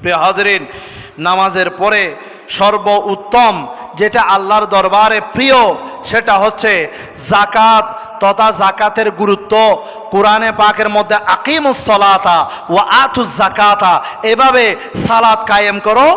প্রিয় হাজরিন, নামাজের পরে সর্ব উত্তম যেটা আল্লাহর দরবারে প্রিয়, সেটা হচ্ছে জাকাত তথা জাকাতের গুরুত্ব। কোরআনে পাকের মধ্যে আকিমুসলাতা ও আতুস জাকাতা এভাবে সালাত কায়েম করো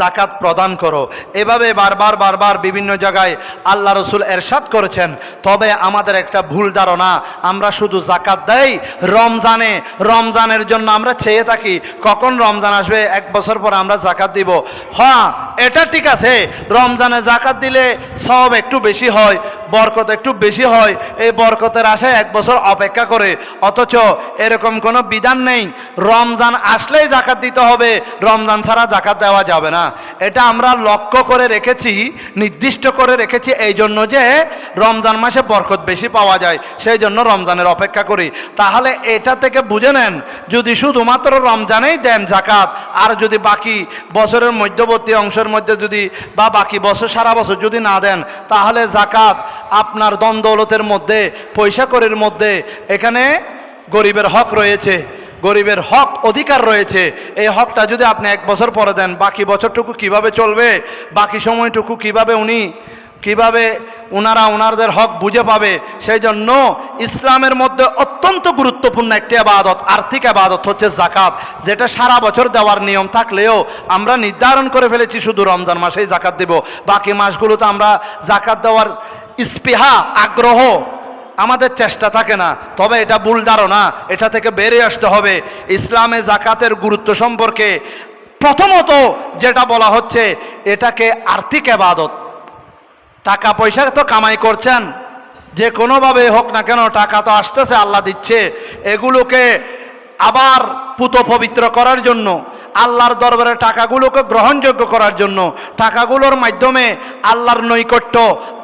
জাকাত প্রদান করো। এভাবে বারবার বারবার বিভিন্ন জায়গায় আল্লাহ রসুল এরশাদ করেছেন। তবে আমাদের একটা ভুল ধারণা, আমরা শুধু জাকাত দেই রমজানে। রমজানের জন্য আমরা চেয়ে থাকি, কখন রমজান আসবে, এক বছর পর আমরা জাকাত দিব। হ্যাঁ এটা ঠিক আছে, রমজানে জাকাত দিলে সব একটু বেশি হয়, বরকত একটু বেশি হয়, এই বরকতের আশায় এক বছর অপেক্ষা করে। অথচ এরকম কোনো বিধান নেই, রমজান আসলেই জাকাত দিতে হবে, রমজান ছাড়া জাকাত দেওয়া যাবে না। এটা আমরা লক্ষ্য করে রেখেছি, নির্দিষ্ট করে রেখেছি এই জন্য যে রমজান মাসে বরকত বেশি পাওয়া যায়, সেই জন্য রমজানের অপেক্ষা করি। তাহলে এটা থেকে বুঝে নেন, যদি শুধুমাত্র রমজানেই দেন জাকাত আর যদি বাকি বছরের মধ্যবর্তী অংশের মধ্যে যদি বা বাকি বছর, সারা বছর যদি না দেন, তাহলে জাকাত আপনার দ্বন্দ্বলতের মধ্যে পয়সা করির মধ্যে, এখানে গরিবের হক রয়েছে। গরিবের হক অধিকার রয়েছে। এই হকটা যদি আপনি এক বছর পরে দেন, বাকি বছরটুকু কীভাবে চলবে? বাকি সময়টুকু কীভাবে উনি, কীভাবে ওনারা ওনারদের হক বুঝে পাবে? সেই জন্য ইসলামের মধ্যে অত্যন্ত গুরুত্বপূর্ণ একটি আবাদত, আর্থিক আবাদত হচ্ছে জাকাত যেটা সারা বছর দেওয়ার নিয়ম থাকলেও আমরা নির্ধারণ করে ফেলেছি শুধু রমজান মাসেই জাকাত দেব। বাকি মাসগুলোতে আমরা জাকাত দেওয়ার স্পৃহা আগ্রহ আমাদের চেষ্টা থাকে না, তবে এটা ভুল ধারণা, এটা থেকে বেরিয়ে আসতে হবে। ইসলামে জাকাতের গুরুত্ব সম্পর্কে প্রথমত যেটা বলা হচ্ছে, এটাকে আর্থিক আবাদত টাকা পয়সা তো কামাই করছেন, যে কোনোভাবে হোক না কেন টাকা তো আসতেছে, আল্লাহ দিচ্ছে। এগুলোকে আবার পুত পবিত্র করার জন্য, আল্লাহর দরবারে টাকাগুলোকে গ্রহণযোগ্য করার জন্য, টাকাগুলোর মাধ্যমে আল্লাহর নৈকট্য,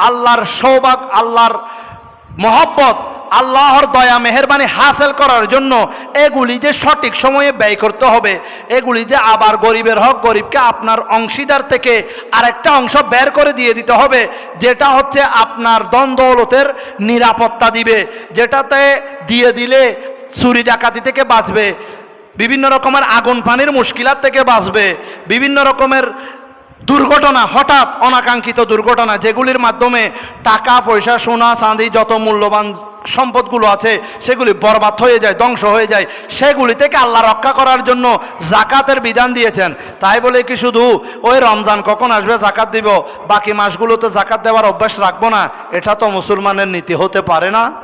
আল্লাহর সৌভাগ আল্লাহর মহব্বত, আল্লাহর দয়া, মেহরবানি হাসিল করার জন্য এগুলি যে সঠিক সময়ে ব্যয় করতে হবে, এগুলি যে আবার গরিবের হক, গরিবকে আপনার অংশীদার থেকে আরেকটা অংশ বের করে দিয়ে দিতে হবে, যেটা হচ্ছে আপনার দ্বন্দ্বলতের নিরাপত্তা দিবে, যেটাতে দিয়ে দিলে চুরি ডাকাতি থেকে বাঁচবে, বিভিন্ন রকমের আগুন, পানির মুশকিলাত থেকে বাঁচবে, বিভিন্ন রকমের দুর্ঘটনা, হঠাৎ অনাকাঙ্ক্ষিত দুর্ঘটনা, যেগুলির মাধ্যমে টাকা, পয়সা, সোনা, চাঁদি, যত মূল্যবান সম্পদগুলো আছে, সেগুলি বরবাদ হয়ে যায়, ধ্বংস হয়ে যায়। সেগুলি থেকে আল্লাহ রক্ষা করার জন্য জাকাতের বিধান দিয়েছেন। তাই বলে কি শুধু ওই রমজান কখন আসবে, জাকাত দিব? বাকি মাসগুলোতে জাকাত দেওয়ার অভ্যাস রাখব না? এটা তো মুসলমানের নীতি হতে পারে না।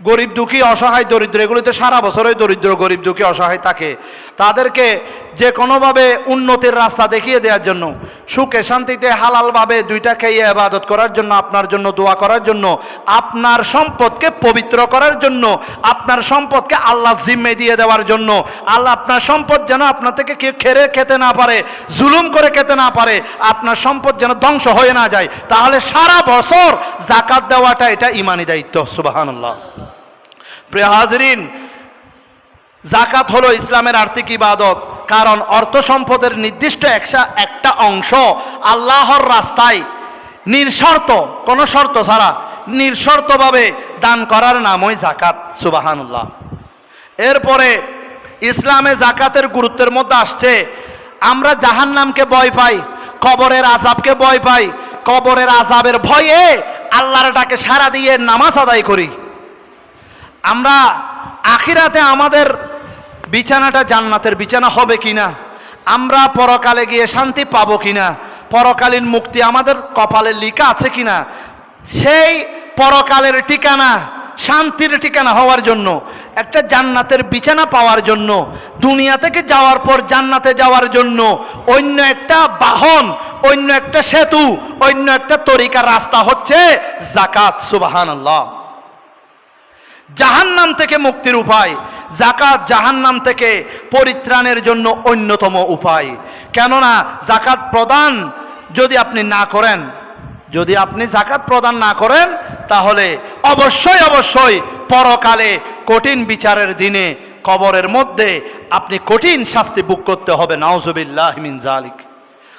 গরিব দুঃখী, অসহায় দরিদ্র, এগুলিতে সারা বছরই দরিদ্র, গরিব দুঃখী, অসহায় থাকে। তাদেরকে যে কোনোভাবে উন্নতির রাস্তা দেখিয়ে দেওয়ার জন্য, সুখে শান্তিতে, হালালভাবে দুইটা খেয়ে আবাদত করার জন্য, আপনার জন্য দোয়া করার জন্য, আপনার সম্পদকে পবিত্র করার জন্য, আপনার সম্পদকে আল্লাহ জিম্মে দিয়ে দেওয়ার জন্য, আল্লাহ আপনার সম্পদ যেন আপনার থেকে কেউ খেরে খেতে না পারে, জুলুম করে খেতে না পারে, আপনার সম্পদ যেন ধ্বংস হয়ে না যায়, তাহলে সারা বছর জাকাত দেওয়াটা এটা ইমানি দায়িত্ব সুবাহান্লাহ প্রিয় হাজরিন জাকাত হলো ইসলামের আর্থিক ইবাদত, কারণ অর্থ সম্পদের নির্দিষ্ট একটা অংশ আল্লাহর রাস্তায় নিঃশর্ত, কোনো শর্ত ছাড়া নিঃশর্তভাবে দান করার নামই জাকাত সুবাহানুল্লাহ। এরপরে ইসলামে জাকাতের গুরুত্বের মধ্যে আসছে, আমরা জাহান নামকে ভয় পাই, কবরের আজাবকে ভয় পাই, কবরের আজাবের ভয়ে আল্লাহর ডাকে সারা দিয়ে নামাজ আদায় করি। আমরা আখিরাতে আমাদের বিছানাটা জান্নাতের বিছানা হবে কিনা? আমরা পরকালে গিয়ে শান্তি পাবো কিনা? পরকালীন মুক্তি আমাদের কপালে লিখা আছে কিনা? সেই পরকালের ঠিকানা, শান্তির ঠিকানা হওয়ার জন্য, একটা জান্নাতের বিছানা পাওয়ার জন্য, দুনিয়া থেকে যাওয়ার পর জান্নাতে যাওয়ার জন্য, অন্য একটা বাহন, অন্য একটা সেতু, অন্য একটা তরিকা রাস্তা হচ্ছে জাকাত সুবাহান আল্লাহ জাহান্নাম থেকে মুক্তির উপায়। জাকাত জাহান্নাম থেকে পরিত্রাণের জন্য অন্যতম উপায়। কেননা জাকাত প্রদান যদি আপনি না করেন, যদি আপনি জাকাত প্রদান না করেন, তাহলে অবশ্যই অবশ্যই পরকালে কঠিন বিচারের দিনে, কবরের মধ্যে আপনি কঠিন শাস্তি বুক করতে হবে। নাওজবিল্লাহ মিন জালিক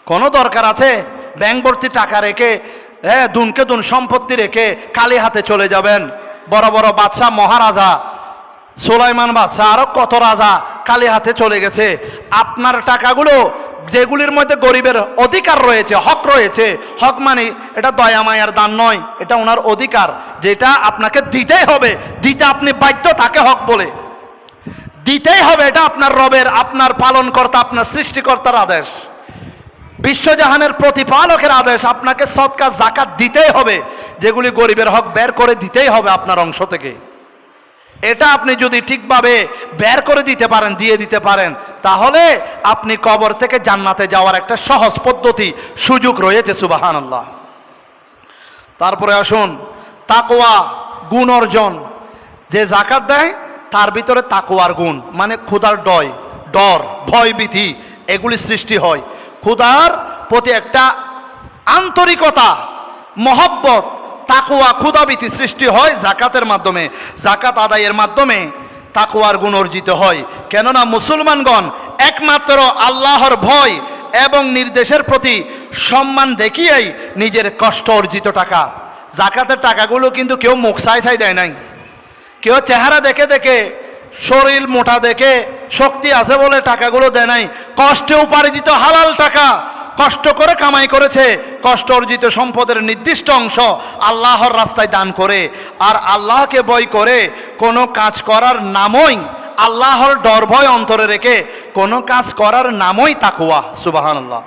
কোনো দরকার আছে? ব্যাংক ভর্তি টাকা রেখে হ্যাঁ দুনকে দুন সম্পত্তি রেখে কালি হাতে চলে যাবেন। বড় বড় বাদশাহ, মহারাজা, সুলাইমান বাদশাহ, আরও কত রাজা খালি হাতে চলে গেছে। আপনার টাকাগুলো যেগুলির মধ্যে গরিবের অধিকার রয়েছে, হক রয়েছে, হক মানে এটা দয়া, মায়ার দান নয়, এটা ওনার অধিকার। যেটা আপনাকে দিতেই হবে, দিতে আপনি বাধ্য তাকে হক বলে। দিতেই হবে এটা আপনার রবের, আপনার পালনকর্তা, আপনার সৃষ্টিকর্তার আদেশ। বিশ্বজাহানের প্রতিপালকের আদেশ, আপনাকে সৎকার, জাকাত দিতেই হবে। যেগুলি গরিবের হক বের করে দিতেই হবে আপনার অংশ থেকে। এটা আপনি যদি ঠিকভাবে বের করে দিতে পারেন, দিয়ে দিতে পারেন, তাহলে আপনি কবর থেকে জান্নাতে যাওয়ার একটা সহজ পদ্ধতি, সুযোগ রয়েছে সুবাহান আল্লাহ তারপরে আসুন তাকোয়া গুণ অর্জন। যে জাকাত দেয়, তার ভিতরে তাকোয়ার গুণ মানে ক্ষুধার ডয়, ডর, ভয় ভীতি, এগুলি সৃষ্টি হয়। ক্ষুধার প্রতি একটা আন্তরিকতা, মহব্বত তাকুয়া ক্ষুধাভীতি সৃষ্টি হয় জাকাতের মাধ্যমে জাকাত আদায়ের মাধ্যমে তাকুয়ার গুণ অর্জিত হয়। কেননা মুসলমানগণ একমাত্র আল্লাহর ভয় এবং নির্দেশের প্রতি সম্মান দেখিয়েই নিজের কষ্ট অর্জিত টাকা। জাকাতের টাকাগুলো কিন্তু কেউ মুখ সাই সাই দেয় নাই। কেউ চেহারা দেখে দেখে, শরীর মোটা দেখে, শক্তি আছে বলে টাকাগুলো দেয় নাই। কষ্টে উপার্জিত হালাল টাকা কষ্ট করে কামাই করেছে, কষ্ট অর্জিত সম্পদের নির্দিষ্ট অংশ আল্লাহর রাস্তায় দান করে। আর আল্লাহকে বই করে কোনো কাজ করার নামই আল্লাহর ডর ভয় অন্তরে রেখে কোনো কাজ করার নামই তাকুয়া সুবাহান আল্লাহ